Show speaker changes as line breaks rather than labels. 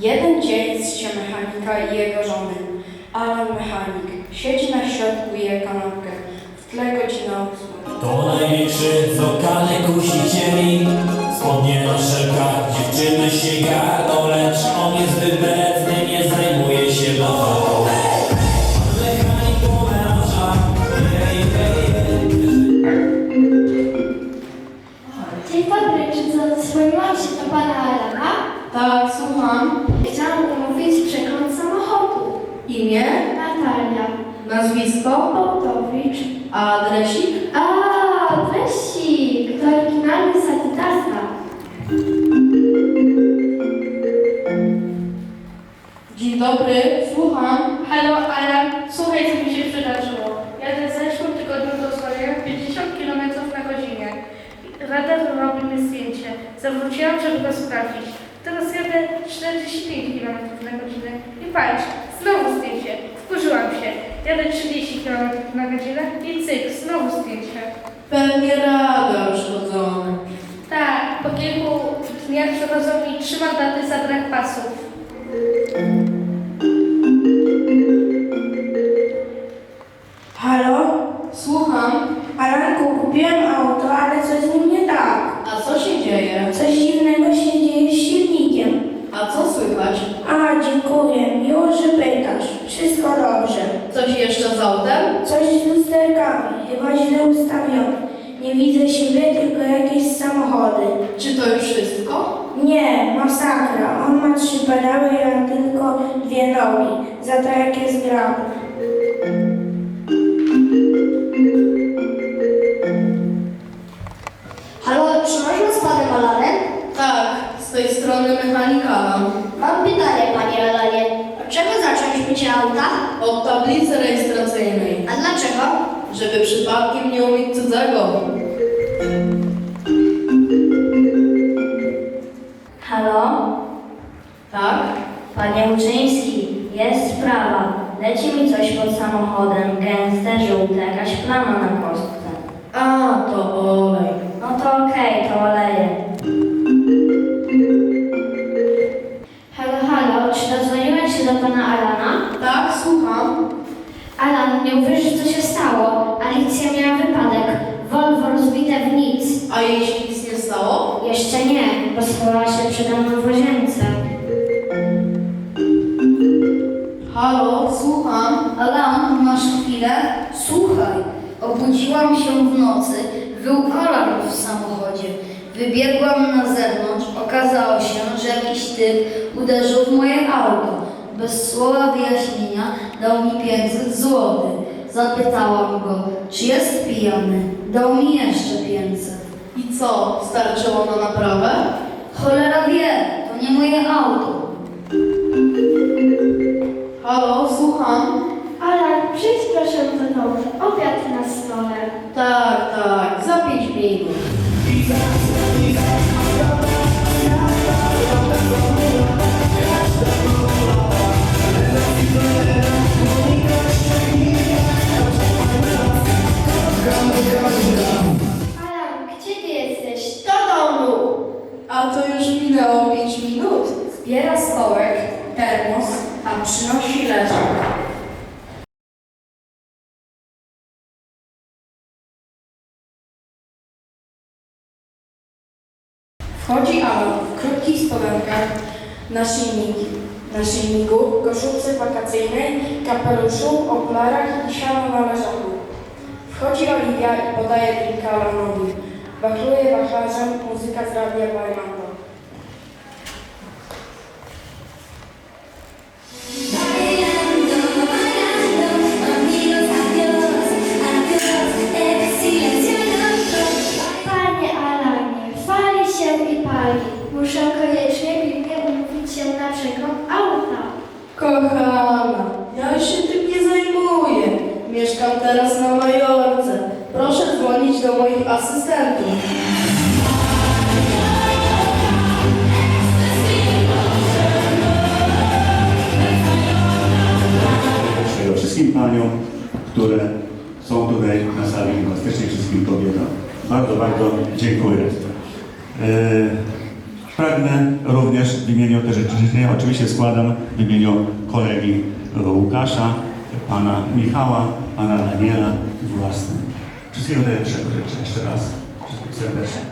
Jeden dzień z mechanika i jego żony. Alan mechanik siedzi na środku i je kanapkę. W tle godzina ósma.
To największy z lokalnych kusicieli Spodnie na szelkach, dziewczyny się garną Lecz on jest wybredny, nie zajmuje się jej
Dzień dobry, czy zadzwoniłam się do pana Alana?
Tak, słucham.
Chciałam umówić przegląd samochodu.
Imię,
Natalia.
nazwisko,
Połtowicz.
adresik.
A, dresik. To oryginalny z Adidasa.
Dzień dobry, słucham.
Halo Alan, słuchaj co mi się przydarzyło. Jadę w zeszłym tygodniu do Zoria 50 km na godzinę. Radar robi mi zdjęcie. Zawróciłam, żeby go sprawdzić. Jadę 45 km na godzinę i patrz, znowu zdjęcie. Wkurzyłam się. Jadę 30 km na godzinę i cyk, znowu zdjęcie.
Pewnie radar uszkodzony.
Tak, po kilku dniach przychodzą mi trzy mandaty za brak pasów.
Coś z lusterkami. Chyba źle ustawione. Nie widzę siebie, tylko jakieś samochody.
Czy to już wszystko?
Nie, masakra. On ma trzy pedały, ja tylko dwie nogi. Za to jak jest grabny.
Halo, czy można z panem Alanem?
Tak, z tej strony mechanika.
Mam pytanie, panie Alanie. Od czego zacząć mycie auta?
Od tablicy rejestracyjnej,
A dlaczego?
żeby przypadkiem nie umyć cudzego.
Halo?
Tak?
Panie Uczyński, jest sprawa. Leci mi coś pod samochodem, gęste, żółte, jakaś plama na kostce.
A, to
Alan, nie uwierzysz, co się stało. Alicja miała wypadek. Volvo rozbite w nic.
A jej się nic nie stało?
Jeszcze nie, bo schowała się przede mną w łazience.
Halo, słucham.
Alan, masz chwilę? Słuchaj, obudziłam się w nocy, był alarm w samochodzie. Wybiegłam na zewnątrz, okazało się, że jakiś typ uderzył w moje auto. Bez słowa wyjaśnienia dał mi 500 zł. Zapytałam go, czy jest pijany. Dał mi jeszcze 500.
I co, starczyło na naprawę?
Cholera wie, to nie moje auto.
Halo, słucham.
Alan, przyjdź proszę do domu. Obiad na stole.
Tak, tak, za pięć minut. Już minęło pięć minut. Zbiera stołek, termos, a przynosi leżak. Wchodzi Alan w krótkich spodenkach, naszyjniki, naszyjniku, koszulce wakacyjnej, kapeluszu, okularach i siano na leżaku. Wchodzi Oliwia i podaje drinka Alanowi. Wachluje wachlarzem muzyka z radia. Kochana, ja już się tym nie zajmuję. Mieszkam teraz na Majorce. Proszę dzwonić do moich asystentów.
Wszystkim paniom, które są tutaj na sali, bezpiecznie wszystkim kobietom. Bardzo, bardzo dziękuję. E, Pragnę również w imieniu te życzenia oczywiście składam w imieniu kolegi Łukasza, pana Michała, pana Daniela własnym. Wszystkiego najlepszego życzę jeszcze raz. Wszystkiego serdecznie.